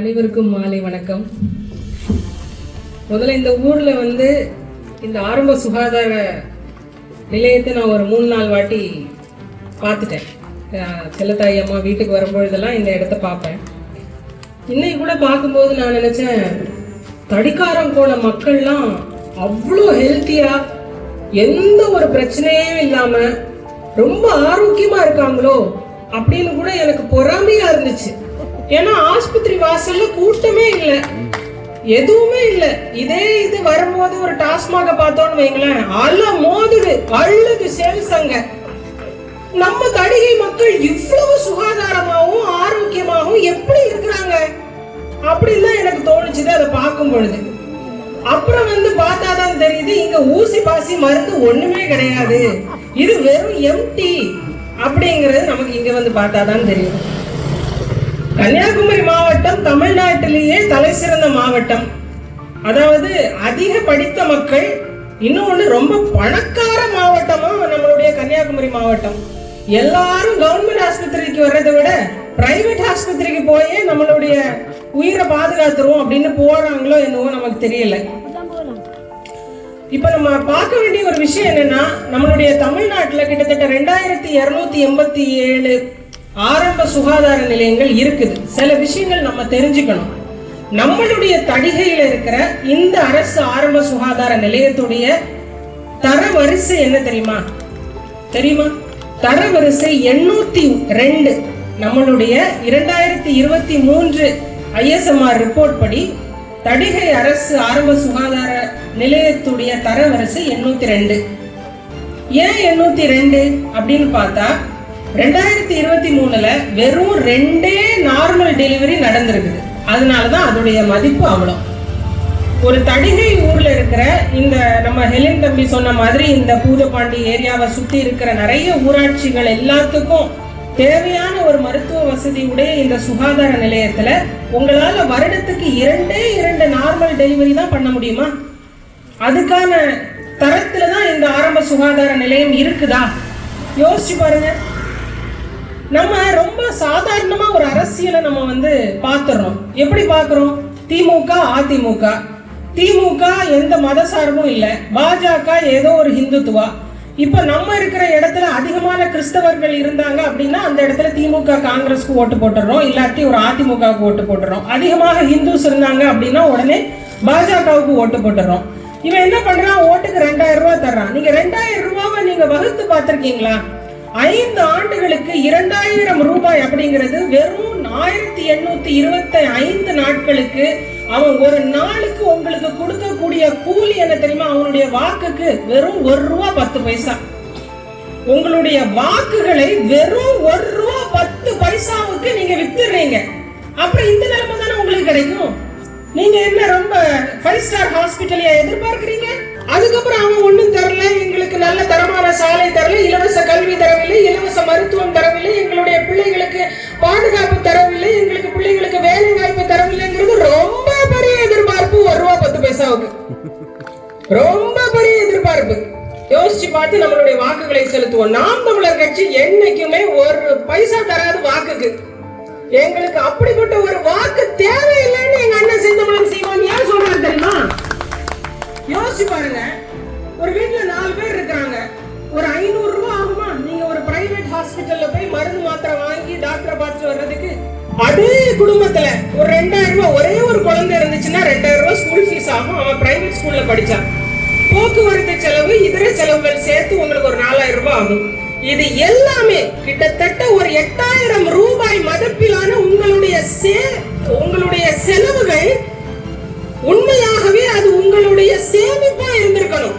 அனைவருக்கும் மாலை வணக்கம். முதல்ல இந்த ஊரில் வந்து இந்த ஆரம்ப சுகாதார நிலையத்தை நான் ஒரு மூணு நாள் வாட்டி பார்த்துட்டேன். அஹ் அம்மா வீட்டுக்கு வரும்பொழுதெல்லாம் இந்த இடத்த பார்ப்பேன். இன்னைக்கு கூட பார்க்கும்போது நான் நினச்சேன் தடிக்காரம் போன மக்கள்லாம் அவ்வளோ ஹெல்த்தியாக எந்த ஒரு பிரச்சனையும் இல்லாமல் ரொம்ப ஆரோக்கியமாக இருக்காங்களோ அப்படின்னு கூட எனக்கு பொறாமையாக இருந்துச்சு. ஏன்னா ஆஸ்பத்திரி வாசல்ல கூட்டமே இல்லை. எதுவுமே இல்லை. இதே இது வரும்போது ஒரு டாஸ்மாக பார்த்தோம்னு வைங்களேன் அல மோதுடு அழுது சேல்ஸ் அங்க. நம்ம தடிகை மக்கள் இவ்வளவு சுகாதாரமாகவும் ஆரோக்கியமாகவும் எப்படி இருக்கிறாங்க? அப்படின்னு தான் எனக்கு தோணுச்சுது அதை பார்க்கும் பொழுது. அப்புறம் வந்து பார்த்தா தான் தெரியுது இங்க ஊசி பாசி மருந்து ஒண்ணுமே கிடையாது. இது வெறும் எம்டி அப்படிங்கிறது நமக்கு இங்க வந்து பார்த்தாதான் தெரியும். கன்னியாகுமரி மாவட்டம் தமிழ்நாட்டிலேயே தலை சிறந்த மாவட்டம். அதாவது அதிக படித்த மக்கள் இன்னொன்று ரொம்ப பணக்கார மாவட்டமா நம்மளுடைய கன்னியாகுமரி மாவட்டம். எல்லாரும் கவர்மெண்ட் ஆஸ்பத்திரிக்கு வர்றதை விட பிரைவேட் ஆஸ்பத்திரிக்கு போயே நம்மளுடைய உயிரை பாதுகாத்துருவோம் அப்படின்னு போறாங்களோ என்னவோ நமக்கு தெரியல. இப்ப நம்ம பார்க்க வேண்டிய ஒரு விஷயம் என்னன்னா நம்மளுடைய தமிழ்நாட்டுல கிட்டத்தட்ட ரெண்டாயிரத்தி இருநூத்தி எண்பத்தி ஏழு ஆரம்ப சுகாதார நிலையங்கள் இருக்குது. சில விஷயங்கள் நம்ம தெரிஞ்சுக்கணும். நம்மளுடைய தடிகையில இருக்கிற இந்த அரசு ஆரம்ப சுகாதார நிலையத்துடைய தரவரிசை என்ன தெரியுமா? தெரியுமா? தரவரிசை எண்ணூத்தி ரெண்டு. நம்மளுடைய இரண்டாயிரத்தி இருபத்தி மூன்று ஐஎஸ்எம்ஆர் ரிப்போர்ட் படி தடிகை அரசு ஆரம்ப சுகாதார நிலையத்துடைய தரவரிசை எண்ணூத்தி ரெண்டு. ஏன் எண்ணூத்தி ரெண்டு? அப்படின்னு பார்த்தா ரெண்டாயிரத்தி இருபத்தி மூணுல வெறும் ரெண்டே நார்மல் டெலிவரி நடந்திருக்குது. அதனாலதான் அதோடைய மதிப்பு அவ்வளோ. ஒரு தடிகை ஊர்ல இருக்கிற இந்த நம்ம ஹெலின் தம்பி சொன்ன மாதிரி இந்த பூதப்பாண்டி ஏரியாவை சுத்தி இருக்கிற நிறைய ஊராட்சிகள் எல்லாத்துக்கும் தேவையான ஒரு மருத்துவ வசதி உடைய இந்த சுகாதார நிலையத்துல உங்களால வருடத்துக்கு இரண்டே இரண்டு நார்மல் டெலிவரி தான் பண்ண முடியுமா? அதுக்கான தரத்துல தான் இந்த ஆரம்ப சுகாதார நிலையம் இருக்குதா? யோசிச்சு பாருங்க. நம்ம ரொம்ப சாதாரணமா ஒரு அரசியலை நம்ம வந்து பார்த்துறோம். எப்படி பார்க்குறோம்? திமுக அதிமுக. திமுக எந்த மத சார்பும் இல்லை. பாஜக ஏதோ ஒரு ஹிந்துத்துவா. இப்ப நம்ம இருக்கிற இடத்துல அதிகமான கிறிஸ்தவர்கள் இருந்தாங்க அப்படின்னா அந்த இடத்துல திமுக காங்கிரஸ்க்கு ஓட்டு போட்டுறோம். இல்லாட்டி ஒரு அதிமுகவுக்கு ஓட்டு போட்டுறோம். அதிகமாக ஹிந்துஸ் இருந்தாங்க அப்படின்னா உடனே பாஜகவுக்கு ஓட்டு போட்டுறோம். இவன் என்ன பண்றான்? ஓட்டுக்கு ரெண்டாயிரம் ரூபாய் தர்றான். நீங்க ரெண்டாயிரம் ரூபாவை நீங்க வகுத்து பார்த்துருக்கீங்களா? ஐந்து ஆண்டுகளுக்கு இரண்டாயிரம் ரூபாய் அப்படிங்கிறது வெறும் ஆயிரத்தி எண்ணூத்தி இருபத்தி ஐந்து நாட்களுக்கு அவன் ஒரு நாளுக்கு உங்களுக்கு கொடுக்கக்கூடிய கூலி என்ன தெரியுமா? அவனுடைய வாக்குக்கு வெறும் ஒரு ரூபா பத்து பைசா. உங்களுடைய வாக்குகளை வெறும் ஒரு ரூபா பத்து பைசாவுக்கு நீங்க வித்துடுறீங்க. அப்புறம் இந்த நிலைமை தானே உங்களுக்கு கிடைக்கும்? நீங்க என்ன ரொம்ப ஃபைவ் ஸ்டார் ஹாஸ்பிட்டலையா எதிர்பார்க்கறீங்க? அதுக்கப்புறம் அவன் ஒண்ணும் தரல எங்களுக்கு நல்ல தரமான சாலை தரல இலவச கல்வி தரவில்லை இலவச மருத்துவம் தரவில்லை எங்களுடைய பிள்ளைகளுக்கு பாதுகாப்பு தரவில்லை எங்களுக்கு பிள்ளைகளுக்கு வேலை வாய்ப்பு தரவில்லைங்கிறது ரொம்ப பெரிய எதிர்பார்ப்பு. ஒரு ரூபா பத்து பைசாவுக்கு. ரொம்ப பெரிய எதிர்பார்ப்பு. யோசிச்சு பார்த்து நம்மளுடைய வாக்குகளை செலுத்துவோம். நாம் தமிழர் கட்சி என்னைக்குமே ஒரு பைசா தராது வாக்குக்கு. எங்களுக்கு அப்படிப்பட்ட ஒரு வாக்கு தேவையில்லைன்னு எங்க அண்ணன் செந்தமலன் சீமான் ஏன் சொல்றாரு தெரியுமா? யோசிச்சு பாருங்க. ஒரு வீட்டுல நாலு பேர் இருக்கிறாங்க. ஒரு ஐநூறு ரூபாய் ஆகுமா? நீங்க ஒரு பிரைவேட் ஹாஸ்பிட்டல்ல போய் மருந்து மாத்திரை வாங்கி டாக்டரை பார்த்துட்டு வர்றதுக்கு அதே குடும்பத்துல ஒரு ரெண்டாயிரம் ரூபாய் ஒரே ஒரு குழந்தை இருந்துச்சுன்னா ரெண்டாயிரம் ரூபாய் ஸ்கூல் ஃபீஸ் ஆகும். அவன் பிரைவேட் ஸ்கூல்ல படிச்சான். போக்குவரத்து செலவு இதர செலவுகள் சேர்த்து உங்களுக்கு ஒரு நாலாயிரம் ரூபாய் ஆகும். இது எல்லாமே கிட்டத்தட்ட ஒரு எட்டாயிரம் ரூபாய் மதிப்பிலான உங்களுடைய சே உங்களுடைய செலவுகள் உண்மையாகவே அது உங்களுடைய சேமிப்பா இருந்திருக்கணும்.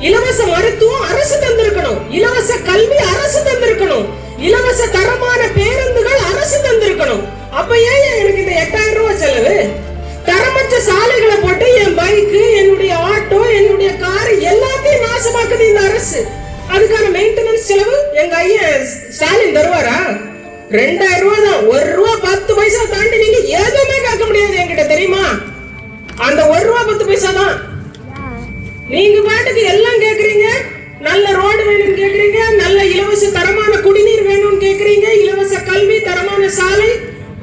இலவச மருத்துவம் அரசு தந்திருக்கணும். இலவச கல்வி அரசு தந்திருக்கணும். இலவச தரமான பேருந்துகள் அரசு தந்திருக்கணும். அப்ப ஏன் எனக்கு இந்த எட்டாயிரம் ரூபாய் செலவு? தரமற்ற சாலைகளை போட்டு என் பைக்கு என்னுடைய ஆட்டோ என்னுடைய கார் எங்க ஐயன் ஸ்டாலின் தருவாரா? ரெண்டாயிரம் ரூபாய் தான் ஒரு ரூபா பத்து பைசா தாண்டி நீங்க எதுவுமே கேட்க முடியாது என்கிட்ட தெரியுமா? அந்த ஒரு ரூபா பத்து பைசா தான் நீங்க பாட்டுக்கு எல்லாம் கேக்குறீங்க. நல்ல ரோடு வேணும்னு கேக்குறீங்க. நல்ல இலவச தரமான குடிநீர் வேணும்னு கேக்குறீங்க. இலவச கல்வி தரமான சாலை.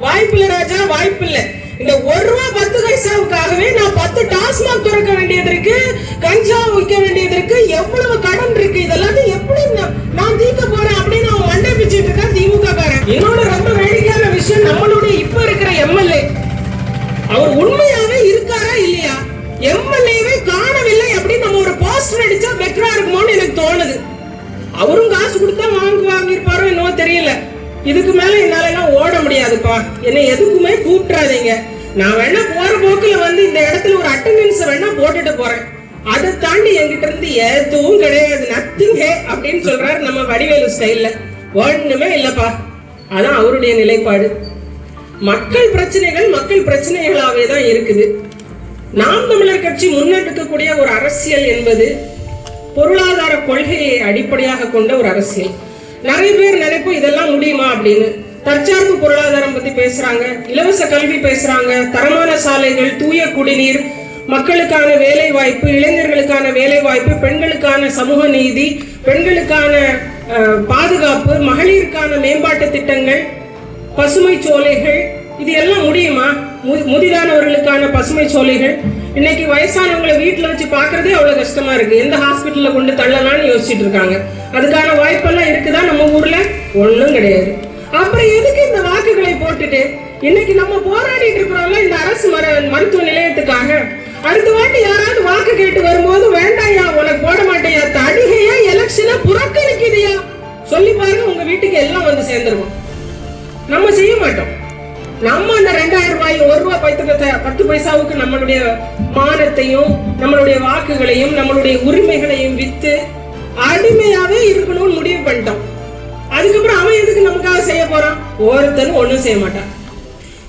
வாய்ப்பு இல்ல ராஜா வாய்ப்பு இல்ல இந்த ஒரு ரூபா பத்து பைசாவுக்காகவே நான் பத்து டாஸ்மாக் திறக்க வேண்டியது இருக்கு. கஞ்சா விற்க வேண்டியது இருக்கு. எவ்வளவு கடன் இருக்கு இதெல்லாம் கொடுத்தா வாங்கி வாங்கியிருப்பாரோ என்னவோ தெரியல. இதுக்கு மேல என்னால எல்லாம் ஓட முடியாதுப்பா. என்னை எதுக்குமே கூப்பிட்றாதீங்க. நான் வேணா போற போக்குல வந்து இந்த இடத்துல ஒரு அட்டண்டன்ஸ் வேணா போட்டுட்டு போறேன். அதை தாண்டி என்கிட்ட இருந்து எதுவும் கிடையாது. நத்திங் ஹே அப்படின்னு சொல்றாரு நம்ம வடிவேலு ஸ்டைல்ல ஒண்ணுமே இல்லப்பா. அதான் அவருடைய நிலைப்பாடு. மக்கள் பிரச்சனைகள் மக்கள் பிரச்சனைகளாவே தான் இருக்குது. நாம் தமிழர் கட்சி முன்னெடுக்கக்கூடிய ஒரு அரசியல் என்பது பொருளாதார கொள்கையை அடிப்படையாக கொண்ட ஒரு அரசியல். நிறைய பேர் நினைப்போம் இதெல்லாம் முடியுமா? அப்படின்னு. தற்சார்பு பொருளாதாரம் பத்தி பேசுறாங்க இலவச கல்வி பேசுறாங்க தரமான சாலைகள் தூய குடிநீர் மக்களுக்கான வேலை வாய்ப்பு இளைஞர்களுக்கான வேலை வாய்ப்பு பெண்களுக்கான சமூக நீதி பெண்களுக்கான பாதுகாப்பு மகளிருக்கான மேம்பாட்டு திட்டங்கள் பசுமை சோலைகள் இது எல்லாம் முடியுமா? முதிதானவர்களுக்கான பசுமை சோலைகள். இன்னைக்கு வயசானவங்களை வீட்டுல வச்சு பார்க்கறதே அவ்வளோ கஷ்டமா இருக்கு. எந்த ஹாஸ்பிட்டல்ல கொண்டு தள்ளலாம்னு யோசிச்சுட்டு இருக்காங்க. அதுக்கான வாய்ப்பெல்லாம் இருக்குதா? நம்ம ஊர்ல ஒண்ணும் கிடையாது. அப்புறம் எதுக்கு இந்த வாக்குகளை போட்டுட்டு? இன்னைக்கு நம்ம போராடிட்டு இருக்கிறோம்ல இந்த அரசு மர மருத்துவ நிலையத்துக்காக. அடுத்த வாட்டி யாராவது வாக்கு கேட்டு வரும்போது வேண்டாயா உனக்கு போட மாட்டேயா தடிகையா எலெக்ஷனை புறக்கணிக்குதையா சொல்லி பாருங்க உங்க வீட்டுக்கு எல்லாம் வந்து சேர்ந்துருவோம். நம்ம செய்ய மாட்டோம். நம்ம அந்த ரெண்டாயிரம் ரூபாய் பத்து பைசாவுக்கு நம்மளுடைய மானத்தையும் நம்மளுடைய வாக்குகளையும் நம்மளுடைய உரிமைகளையும் வித்து அடிமையாவே இருக்கணும்னு முடிவு பண்ணிட்டோம். அதுக்கப்புறம் அவன் எதுக்கு நமக்காக செய்ய போறான்? ஒருத்தரும் ஒன்றும் செய்ய மாட்டான்.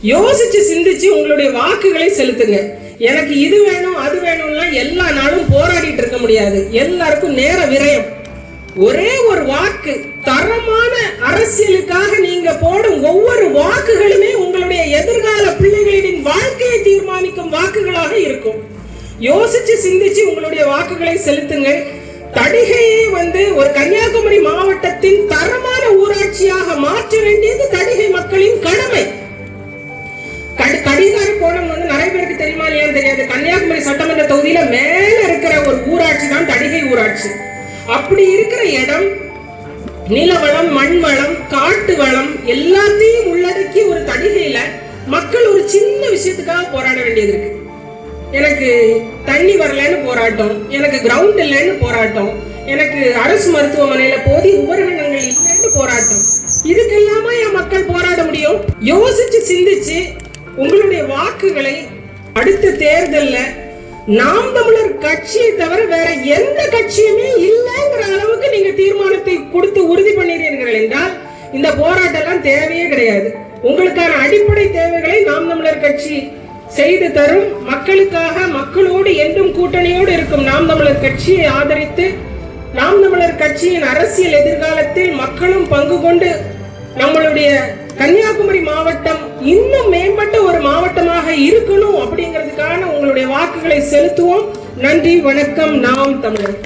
யோசிச்சு சிந்திச்சு உங்களுடைய வாக்குகளை செலுத்துங்க. எனக்கு இது வேணும் அது வேணும்லாம் எல்லா நாளும் போராடிட்டு இருக்க முடியாது. எல்லாருக்கும் நேர விரயம். ஒரே ஒரு வாக்கு தரமான அரசியலுக்காக நீங்க போடும் ஒவ்வொரு வாக்குகளுமே உங்களுடைய எதிர்கால பிள்ளைகளின் வாழ்க்கையை தீர்மானிக்கும் வாக்குகளாக இருக்கும். யோசிச்சு சிந்திச்சு உங்களுடைய வாக்குகளை செலுத்துங்கள். தடிகையை வந்து ஒரு கன்னியாகுமரி மாவட்டத்தின் தரமான ஊராட்சியாக மாற்ற வேண்டியது தடிகை மக்களின் கடமை. கடிகார கோணம் வந்து நிறைய பேருக்கு தெரியுமா இல்லையான்னு தெரியாது. கன்னியாகுமரி சட்டமன்ற தொகுதியில மேல இருக்கிற ஒரு ஊராட்சி தான் தடிகை ஊராட்சி. அப்படி இருக்கிற இடம் நிலவளம் மண் வளம் காட்டு வளம் எல்லாத்தையும் உள்ளடக்கி ஒரு தடிகையில மக்கள் ஒரு சின்ன விஷயத்துக்காக போராட வேண்டியது இருக்கு. எனக்கு தண்ணி வரலன்னு போராட்டம் எனக்கு கிரவுண்ட் இல்லைன்னு போராட்டம் எனக்கு அரசு மருத்துவமனையில போதிய உபகரணங்கள் இல்லைன்னு போராட்டம். இதுக்கெல்லாம என் மக்கள் போராட முடியும்? யோசிச்சு சிந்திச்சு உங்களுடைய வாக்குகளை அடுத்த தேர்தல்ல நாம் தமிழர் கட்சியை தவிர வேற எந்த கட்சியுமே தீர்மானத்தை கொடுத்து உறுதி பண்ணிடுறீர்கள் என்றால் இந்த போராட்டம் எல்லாம் தேவையே கிடையாது. உங்களுக்கான அடிப்படை தேவைகளை நாம் தமிழர் கட்சி செய்து தரும். மக்களுக்காக மக்களோடு என்றும் கூட்டணியோடு இருக்கும் நாம் தமிழர் கட்சியை ஆதரித்து நாம் தமிழர் கட்சியின் அரசியல் எதிர்காலத்தில் மக்களும் பங்கு கொண்டு நம்மளுடைய கன்னியாகுமரி மாவட்டம் இன்னும் மேம்பட்ட ஒரு மாவட்டமாக இருக்கணும் அப்படிங்கிறதுக்கான உங்களுடைய வாக்குகளை செலுத்துவோம். நன்றி வணக்கம். நாம் தமிழர்